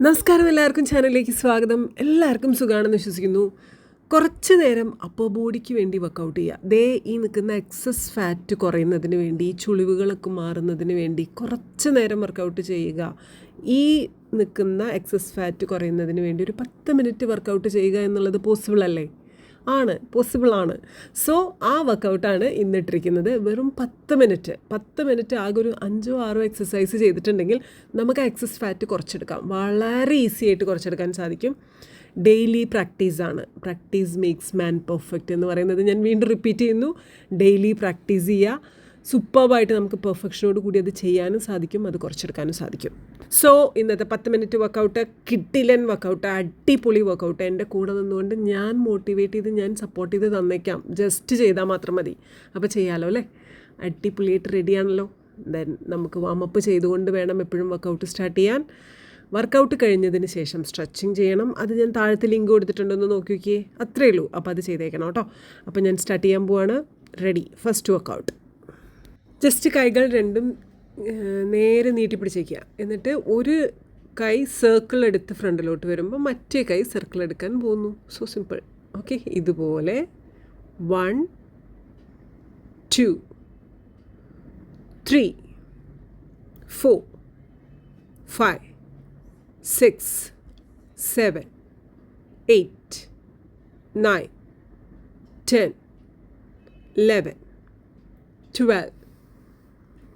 നമസ്കാരം എല്ലാവർക്കും ചാനലിലേക്ക് സ്വാഗതം. എല്ലാവർക്കും സുഖമാണെന്ന് വിശ്വസിക്കുന്നു. കുറച്ച് നേരം അപ്പോൾ ബോഡിക്ക് വേണ്ടി വർക്കൗട്ട് ചെയ്യുക. ദേ ഈ നിൽക്കുന്ന എക്സസ് ഫാറ്റ് കുറയുന്നതിന് വേണ്ടി ചുളിവുകളൊക്കെ മാറുന്നതിന് വേണ്ടി കുറച്ച് നേരം വർക്കൗട്ട് ചെയ്യുക. ഈ നിൽക്കുന്ന എക്സസ് ഫാറ്റ് കുറയുന്നതിന് വേണ്ടി ഒരു പത്ത് മിനിറ്റ് വർക്കൗട്ട് ചെയ്യുക എന്നുള്ളത് പോസിബിൾ അല്ലേ? ആണ് പോസിബിൾ ആണ്. സോ ആ വർക്കൗട്ടാണ് ഇന്നിട്ടിരിക്കുന്നത്. വെറും പത്ത് മിനിറ്റ് പത്ത് മിനിറ്റ് ആകെ ഒരു അഞ്ചോ ആറോ എക്സസൈസ് ചെയ്തിട്ടുണ്ടെങ്കിൽ നമുക്ക് എക്സസ് ഫാറ്റ് കുറച്ചെടുക്കാം. വളരെ ഈസി ആയിട്ട് കുറച്ചെടുക്കാൻ സാധിക്കും. ഡെയിലി പ്രാക്ടീസാണ് പ്രാക്ടീസ് മേക്സ് മാൻ പെർഫെക്റ്റ് എന്ന് പറയുന്നത് ഞാൻ വീണ്ടും റിപ്പീറ്റ് ചെയ്യുന്നു. ഡെയിലി പ്രാക്ടീസ് ചെയ്യുക. സൂപ്പർബായിട്ട് നമുക്ക് പെർഫെക്ഷനോട് കൂടി അത് ചെയ്യാനും സാധിക്കും അത് കുറച്ചെടുക്കാനും സാധിക്കും. സോ ഇന്നത്തെ പത്ത് മിനിറ്റ് വർക്കൗട്ട് കിട്ടിലൻ വർക്കൗട്ട് അടിപൊളി വർക്കൗട്ട് എന്റെ കൂടെ നിന്നുകൊണ്ട് ഞാൻ മോട്ടിവേറ്റ് ചെയ്ത് ഞാൻ സപ്പോർട്ട് ചെയ്ത് തന്നേക്കാം. ജസ്റ്റ് ചെയ്താൽ മാത്രം മതി. അപ്പോൾ ചെയ്യാമല്ലോ അല്ലേ? അടിപൊളിയായിട്ട് റെഡിയാണല്ലോ ദെൻ നമുക്ക് വാമപ്പ് ചെയ്തുകൊണ്ട് വേണം എപ്പോഴും വർക്കൗട്ട് സ്റ്റാർട്ട് ചെയ്യാൻ. വർക്കൗട്ട് കഴിഞ്ഞതിന് ശേഷം സ്ട്രെച്ചിങ് ചെയ്യണം. അത് ഞാൻ താഴത്തെ ലിങ്ക് കൊടുത്തിട്ടുണ്ടെന്ന് നോക്കി നോക്കിയേ. അത്രയേ ഉള്ളൂ. അപ്പോൾ അത് ചെയ്തേക്കണം കേട്ടോ. അപ്പോൾ ഞാൻ സ്റ്റാർട്ട് ചെയ്യാൻ പോവാണ്. റെഡി ഫസ്റ്റ് വർക്കൗട്ട് ജസ്റ്റ് കൈകൾ രണ്ടും നേരെ നീട്ടി പിടിച്ചേക്കുക. എന്നിട്ട് ഒരു കൈ സർക്കിൾ എടുത്ത് ഫ്രണ്ടിലോട്ട് വരുമ്പോൾ മറ്റേ കൈ സർക്കിൾ എടുക്കാൻ പോകുന്നു. സോ സിമ്പിൾ ഓക്കെ ഇതുപോലെ one two three four five six seven eight nine ten eleven twelve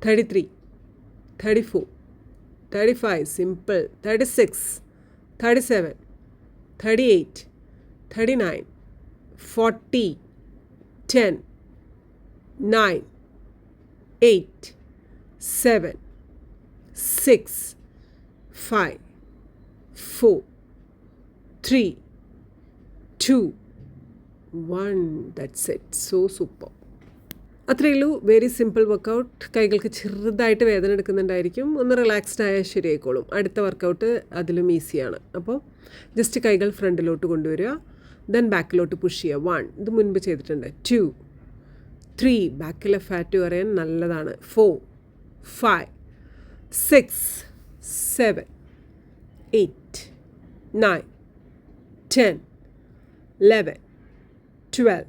33 34 35 simple 36 37 38 39 40 10 9 8 7 6 5 4 3 2 1 that's it. So super. അത്രയേ ഉള്ളൂ. വെരി സിമ്പിൾ വർക്കൗട്ട് കൈകൾക്ക് ചെറുതായിട്ട് വേദന എടുക്കുന്നുണ്ടായിരിക്കും. ഒന്ന് റിലാക്സ്ഡ് ആയാൽ ശരിയായിക്കോളും. അടുത്ത വർക്കൗട്ട് അതിലും ഈസിയാണ് അപ്പോൾ ജസ്റ്റ് കൈകൾ ഫ്രണ്ടിലോട്ട് കൊണ്ടുവരിക. ദെൻ ബാക്കിലോട്ട് പുഷ് ചെയ്യുക. വൺ ഇത് മുൻപ് ചെയ്തിട്ടുണ്ട്. ടു ത്രീ ബാക്കിലെ ഫാറ്റ് പറയാൻ നല്ലതാണ്. Four five six seven eight nine ten eleven twelve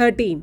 thirteen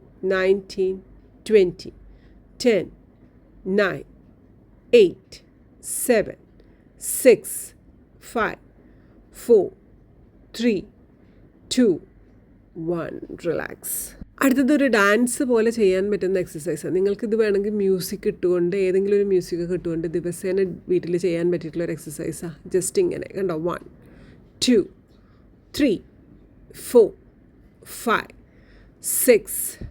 nineteen twenty ten nine eight seven six five four three two one relax അടുത്തത് ഒരു ഡാൻസ് പോലെ ചെയ്യാൻ പറ്റുന്ന എക്സസൈസാണ് നിങ്ങൾക്കിത് വേണമെങ്കിൽ മ്യൂസിക് ഇട്ടുകൊണ്ട് ഏതെങ്കിലും ഒരു മ്യൂസിക് ഇട്ടുകൊണ്ട് ദിവസേന വീട്ടിൽ ചെയ്യാൻ പറ്റിയിട്ടുള്ള ഒരു എക്സസൈസാണ് ജസ്റ്റ് ഇങ്ങനെ. കണ്ടോ? One two three four five six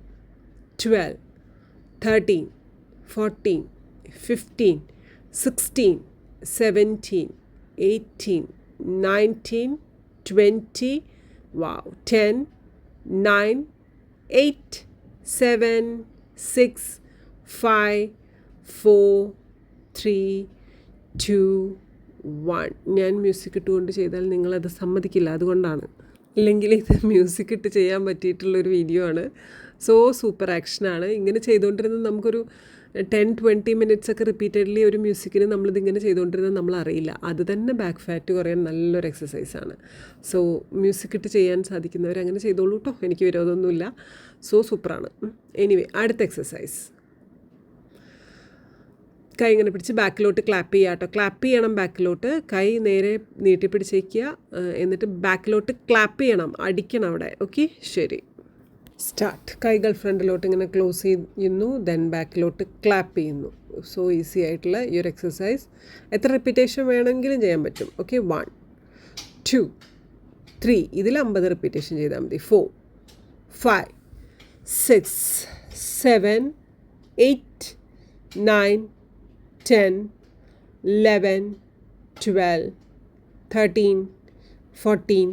Twelve thirteen fourteen fifteen sixteen seventeen eighteen nineteen twenty wow ten nine eight seven six five four three two one ഞാൻ മ്യൂസിക് ഇട്ടുകൊണ്ട് ചെയ്താൽ നിങ്ങളത് സമ്മതിക്കില്ല. അതുകൊണ്ടാണ്. അല്ലെങ്കിൽ ഇത് മ്യൂസിക് ഇട്ട് ചെയ്യാൻ പറ്റിയിട്ടുള്ളൊരു വീഡിയോ ആണ്. സോ സൂപ്പർ ആക്ഷനാണ് ഇങ്ങനെ ചെയ്തുകൊണ്ടിരുന്നത് നമുക്കൊരു ടെൻ ട്വന്റി മിനിറ്റ്സ് ഒക്കെ റിപ്പീറ്റഡ്ലി ഒരു മ്യൂസിക്കിന് നമ്മളിതിങ്ങനെ ചെയ്തുകൊണ്ടിരുന്നത് നമ്മൾ അറിയില്ല. അത് തന്നെ ബാക്ക് ഫാറ്റ് കുറയാൻ നല്ലൊരു എക്സസൈസാണ് സോ മ്യൂസിക് ഇട്ട് ചെയ്യാൻ സാധിക്കുന്നവർ അങ്ങനെ ചെയ്തോളൂ കേട്ടോ എനിക്ക് വിരോധമൊന്നുമില്ല. സോ സൂപ്പറാണ് എനിവേ അടുത്ത എക്സസൈസ് കൈ ഇങ്ങനെ പിടിച്ച് ബാക്കിലോട്ട് ക്ലാപ്പ് ചെയ്യുക കേട്ടോ ക്ലാപ്പ് ചെയ്യണം ബാക്കിലോട്ട്. കൈ നേരെ നീട്ടി പിടിച്ചേക്കുക. എന്നിട്ട് ബാക്കിലോട്ട് ക്ലാപ്പ് ചെയ്യണം. അടിക്കണം അവിടെ. ഓക്കെ ശരി. സ്റ്റാർട്ട് കൈകൾ ഫ്രണ്ടിലോട്ട് ഇങ്ങനെ ക്ലോസ് ചെയ്യുന്നു ദെൻ ബാക്കിലോട്ട് ക്ലാപ്പ് ചെയ്യുന്നു. സോ ഈസി ആയിട്ടുള്ള ഈ ഒരു എക്സസൈസ് എത്ര റിപ്പീറ്റേഷൻ വേണമെങ്കിലും ചെയ്യാൻ പറ്റും. ഓക്കെ വൺ ടു ത്രീ ഇതിൽ അമ്പത് റിപ്പീറ്റേഷൻ ചെയ്താൽ മതി. Four five six seven eight nine ten eleven twelve thirteen fourteen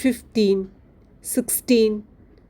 fifteen sixteen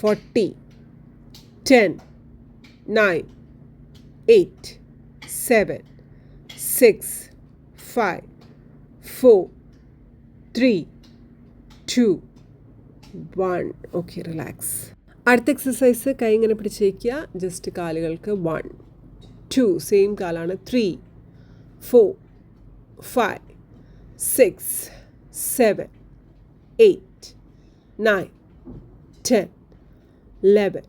40, 10, 9, 8, 7, 6, 5, 4, 3, 2, 1. Okay relax. അടുത്ത എക്സസൈസ് കൈ ഇങ്ങനെ പിടിച്ചേക്കുക. ജസ്റ്റ് കാലുകൾക്ക് വൺ ടു സെയിം കാലാണ് three four five six seven eight nine ten. 11,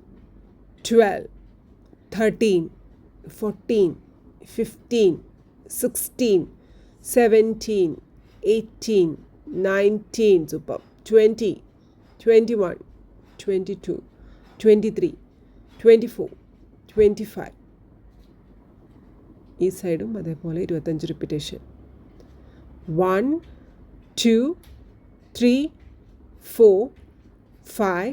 12, 13, 14, 15, 16, 17, 18, 19, super, 20, 21, 22, 23, 24, 25. ഈ സൈഡും അതേപോലെ ഇരുപത്തഞ്ച് repetition one two three four five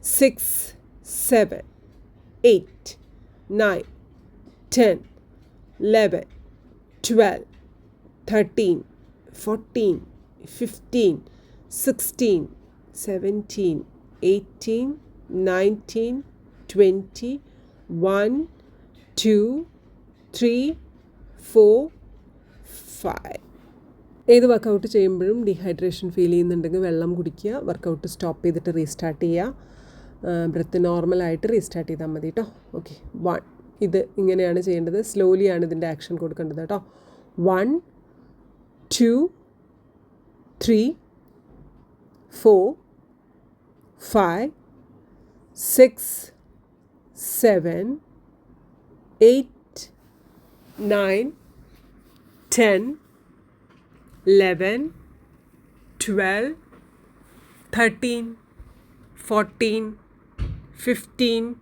six, seven, eight, nine, ten, eleven, twelve, thirteen, fourteen, fifteen, sixteen, seventeen, eighteen, nineteen, twenty, one, two, three, four, five. ഏത് workout ചെയ്യുമ്പോഴും dehydration feel ചെയ്യുന്നുണ്ടെങ്കിൽ വെള്ളം കുടിക്കുക workout stop ചെയ്തിട്ട് restart ചെയ്യുക breath നോർമലായിട്ട് restart ചെയ്താൽ മതി കേട്ടോ ഓക്കെ വൺ ഇത് ഇങ്ങനെയാണ് ചെയ്യേണ്ടത്. സ്ലോലിയാണ് ഇതിന്റെ ആക്ഷൻ കൊടുക്കേണ്ടത് കേട്ടോ one two three four five six seven eight nine ten eleven twelve thirteen fourteen 15,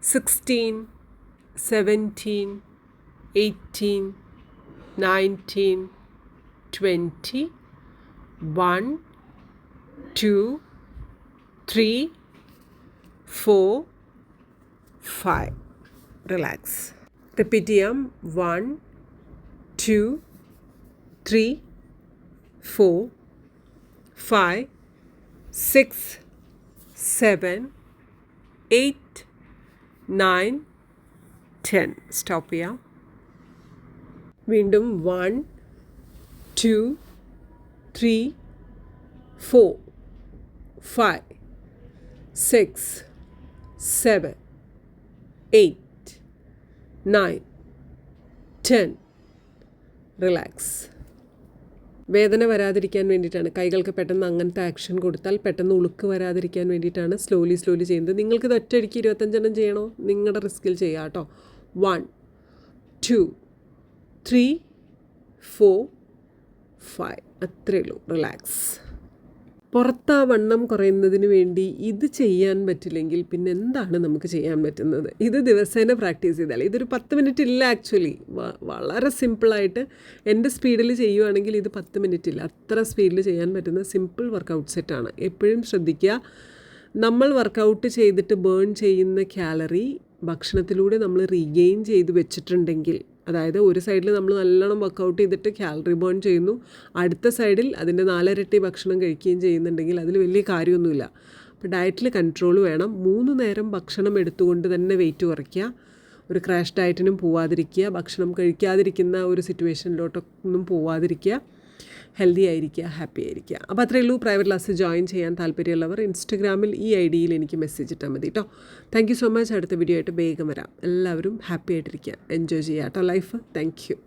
16, 17, 18, 19, 20, 1, 2, 3, 4, 5. Relax. Repetium 1, 2, 3, 4, 5, 6, 7, eight nine ten stop ചെയ്യാം വീണ്ടും one two three four five six seven eight nine ten relax വേദന വരാതിരിക്കാൻ വേണ്ടിയിട്ടാണ്. കൈകൾക്ക് പെട്ടെന്ന് അങ്ങനത്തെ action കൊടുത്താൽ പെട്ടെന്ന് ഉളുക്ക് വരാതിരിക്കാൻ വേണ്ടിയിട്ടാണ് സ്ലോലി സ്ലോലി ചെയ്യുന്നത്. നിങ്ങൾക്ക് ഇത് ഒറ്റയടിക്ക് ഇരുപത്തഞ്ചെണ്ണം ചെയ്യണോ? നിങ്ങളുടെ റിസ്കിൽ ചെയ്യാം കേട്ടോ. One two three four five അത്രയേ ഉള്ളൂ. റിലാക്സ് പുറത്താ വണ്ണം കുറയുന്നതിന് വേണ്ടി ഇത് ചെയ്യാൻ പറ്റില്ലെങ്കിൽ പിന്നെ എന്താണ് നമുക്ക് ചെയ്യാൻ പറ്റുന്നത്? ഇത് ദിവസേന പ്രാക്ടീസ് ചെയ്താൽ ഇതൊരു പത്ത് മിനിറ്റ് ഇല്ല ആക്ച്വലി വളരെ സിമ്പിളായിട്ട് എന്റെ സ്പീഡിൽ ചെയ്യുവാണെങ്കിൽ ഇത് പത്ത് മിനിറ്റ് ഇല്ല. അത്ര സ്പീഡിൽ ചെയ്യാൻ പറ്റുന്ന സിമ്പിൾ വർക്കൗട്ട് സെറ്റാണ് എപ്പോഴും ശ്രദ്ധിക്കുക. നമ്മൾ വർക്കൗട്ട് ചെയ്തിട്ട് ബേൺ ചെയ്യുന്ന കാലറി ഭക്ഷണത്തിലൂടെ നമ്മൾ റീഗെയിൻ ചെയ്ത് വെച്ചിട്ടുണ്ടെങ്കിൽ അതായത് ഒരു സൈഡിൽ നമ്മൾ നല്ലോണം വർക്കൗട്ട് ചെയ്തിട്ട് കാലറി ബേൺ ചെയ്യുന്നു. അടുത്ത സൈഡിൽ അതിന്റെ നാലരട്ടി ഭക്ഷണം കഴിക്കുകയും ചെയ്യുന്നുണ്ടെങ്കിൽ അതിൽ വലിയ കാര്യമൊന്നുമില്ല. അപ്പോൾ ഡയറ്റിൽ കൺട്രോൾ വേണം. മൂന്ന് നേരം ഭക്ഷണം എടുത്തുകൊണ്ട് തന്നെ വെയിറ്റ് കുറയ്ക്കുക. ഒരു ക്രാഷ് ഡയറ്റിനും പോവാതിരിക്കുക. ഭക്ഷണം കഴിക്കാതിരിക്കുന്ന ഒരു സിറ്റുവേഷനിലോട്ടൊന്നും പോവാതിരിക്കുക. ഹെൽത്തി ആയിരിക്കുക ഹാപ്പി ആയിരിക്കുക. അപ്പോൾ അത്രയേ ഉള്ളൂ. പ്രൈവറ്റ് ക്ലാസ് ജോയിൻ ചെയ്യാൻ താല്പര്യമുള്ളവർ ഇൻസ്റ്റഗ്രാമിൽ ഈ ഐ ഡിയിൽ എനിക്ക് മെസ്സേജ് ഇട്ടാൽ മതി കേട്ടോ താങ്ക് യു സോ മച്ച് അടുത്ത വീഡിയോ ആയിട്ട് വേഗം വരാം. എല്ലാവരും ഹാപ്പി ആയിട്ടിരിക്കുക. എൻജോയ് ചെയ്യുക കേട്ടോ ലൈഫ് താങ്ക് യു